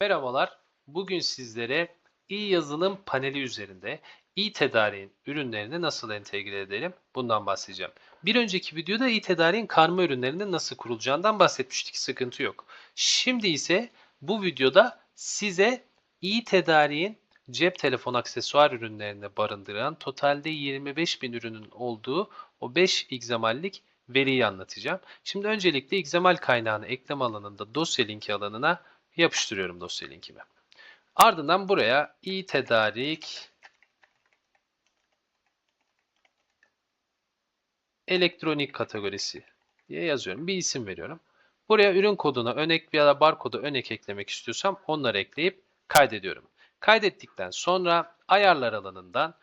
Merhabalar. Bugün sizlere e-yazılım paneli üzerinde e-tedariğin ürünlerini nasıl entegre edelim bundan bahsedeceğim. Bir önceki videoda e-tedariğin karma ürünlerinin nasıl kurulacağından bahsetmiştik. Sıkıntı yok. Şimdi ise bu videoda size e-tedariğin cep telefon aksesuar ürünlerini barındıran totalde 25 bin ürünün olduğu o 5 XML'lik veriyi anlatacağım. Şimdi öncelikle XML kaynağını ekleme alanında dosya linki alanına yapıştırıyorum dosya linkimi. Ardından buraya i tedarik elektronik kategorisi diye yazıyorum. Bir isim veriyorum. Buraya ürün koduna örnek ya da barkodu örnek eklemek istiyorsam onları ekleyip kaydediyorum. Kaydettikten sonra ayarlar alanından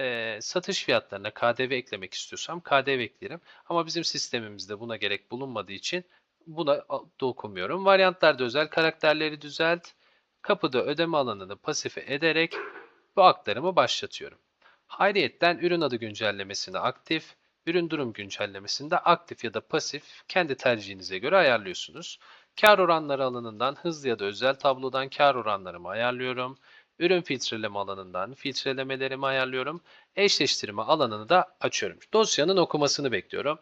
e, satış fiyatlarına KDV eklemek istiyorsam KDV eklerim. Ama bizim sistemimizde buna gerek bulunmadığı için buna dokunmuyorum. Varyantlarda özel karakterleri düzelt. Kapıda ödeme alanını pasife ederek bu aktarımı başlatıyorum. Hayriyetten ürün adı güncellemesini aktif, ürün durum güncellemesinde aktif ya da pasif kendi tercihinize göre ayarlıyorsunuz. Kar oranları alanından hızlı ya da özel tablodan kar oranlarımı ayarlıyorum. Ürün filtreleme alanından filtrelemelerimi ayarlıyorum. Eşleştirme alanını da açıyorum. Dosyanın okumasını bekliyorum.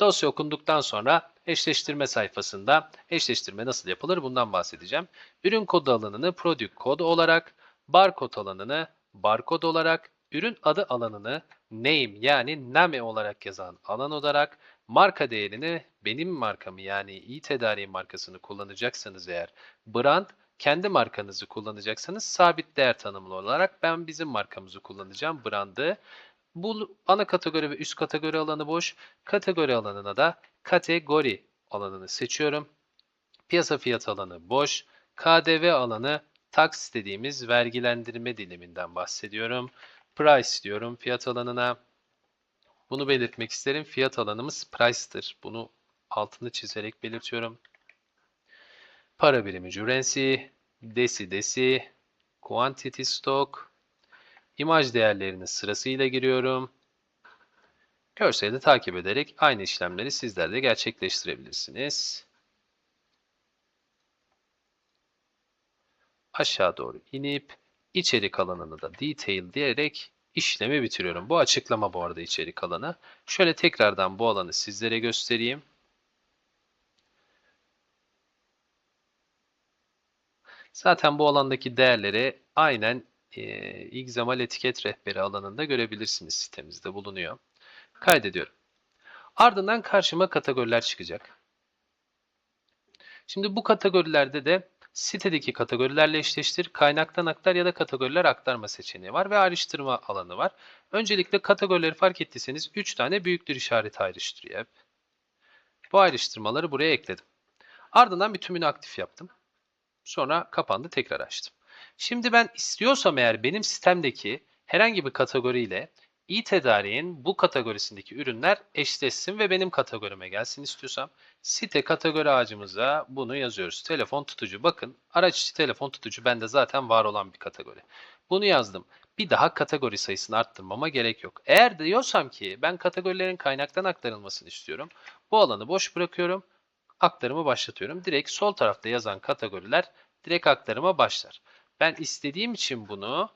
Dosya okunduktan sonra eşleştirme sayfasında eşleştirme nasıl yapılır bundan bahsedeceğim. Ürün kodu alanını product kod olarak, barkod alanını barkod olarak, ürün adı alanını name yani name olarak yazan alan olarak, marka değerini benim markamı yani iyi tedariğin markasını kullanacaksanız eğer brand kendi markanızı kullanacaksanız sabit değer tanımlı olarak ben bizim markamızı kullanacağım brandı. Bu ana kategori ve üst kategori alanı boş. Kategori alanına da kategori alanını seçiyorum. Piyasa fiyat alanı boş. KDV alanı tax dediğimiz vergilendirme diliminden bahsediyorum. Price diyorum fiyat alanına. Bunu belirtmek isterim. Fiyat alanımız price'tır. Bunu altını çizerek belirtiyorum. Para birimi currency, desi desi, quantity stock, İmaj değerlerini sırasıyla giriyorum. Görseli takip ederek aynı işlemleri sizler de gerçekleştirebilirsiniz. Aşağı doğru inip içerik alanını da detail diyerek işlemi bitiriyorum. Bu açıklama bu arada içerik alanı. Şöyle tekrardan bu alanı sizlere göstereyim. Zaten bu alandaki değerleri aynen e, etiket rehberi alanında görebilirsiniz sitemizde bulunuyor. Kaydediyorum. Ardından karşıma kategoriler çıkacak. Şimdi bu kategorilerde de sitedeki kategorilerle eşleştir, kaynaktan aktar ya da kategoriler aktarma seçeneği var ve ayrıştırma alanı var. Öncelikle kategorileri fark ettiyseniz 3 tane büyüktür işareti ayrıştırıyor hep. Bu ayrıştırmaları buraya ekledim. Ardından bir tümünü aktif yaptım. Sonra kapandı tekrar açtım. Şimdi ben istiyorsam eğer benim sistemdeki herhangi bir kategoriyle e-tedariğin bu kategorisindeki ürünler eşleşsin ve benim kategorime gelsin istiyorsam site kategori ağacımıza bunu yazıyoruz. Telefon tutucu. Bakın araç içi telefon tutucu bende zaten var olan bir kategori. Bunu yazdım. Bir daha kategori sayısını arttırmama gerek yok. Eğer diyorsam ki ben kategorilerin kaynaktan aktarılmasını istiyorum. Bu alanı boş bırakıyorum. Aktarımı başlatıyorum. Direkt sol tarafta yazan kategoriler direkt aktarıma başlar. Ben istediğim için bunu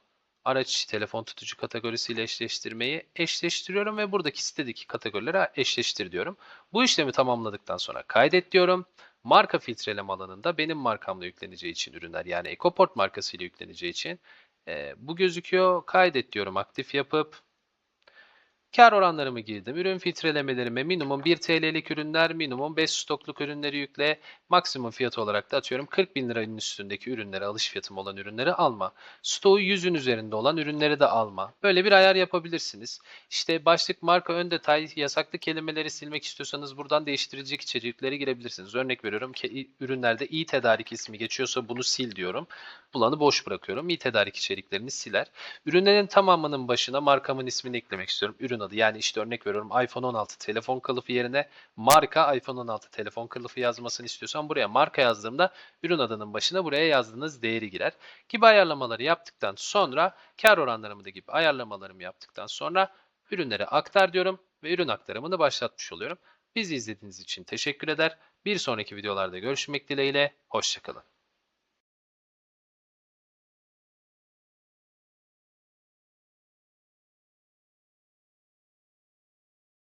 araç telefon tutucu kategorisiyle eşleştirmeyi eşleştiriyorum ve buradaki sitedeki kategorilere eşleştir diyorum. Bu işlemi tamamladıktan sonra kaydet diyorum. Marka filtreleme alanında benim markamla yükleneceği için ürünler yani EcoPort markasıyla yükleneceği için e, bu gözüküyor. Kaydet diyorum aktif yapıp Kar oranlarımı girdim. Ürün filtrelemelerime minimum 1 TL'lik ürünler, minimum 5 stokluk ürünleri yükle. Maksimum fiyat olarak da atıyorum 40 bin liranın üstündeki ürünleri, alış fiyatım olan ürünleri alma. Stoğu 100'ün üzerinde olan ürünleri de alma. Böyle bir ayar yapabilirsiniz. İşte başlık, marka, ön detay, yasaklı kelimeleri silmek istiyorsanız buradan değiştirilecek içerikleri girebilirsiniz. Örnek veriyorum ki ürünlerde iyi tedarik ismi geçiyorsa bunu sil diyorum. Bulanı boş bırakıyorum. İyi tedarik içeriklerini siler. Ürünlerin tamamının başına markamın ismini eklemek istiyorum. Ürün adı. Yani işte örnek veriyorum iPhone 16 telefon kılıfı yerine marka iPhone 16 telefon kılıfı yazmasını istiyorsam buraya marka yazdığımda ürün adının başına buraya yazdığınız değeri girer. Gibi ayarlamaları yaptıktan sonra kar oranlarımı da gibi ayarlamalarımı yaptıktan sonra ürünleri aktar diyorum ve ürün aktarımını başlatmış oluyorum. Bizi izlediğiniz için teşekkür eder. Bir sonraki videolarda görüşmek dileğiyle. Hoşçakalın.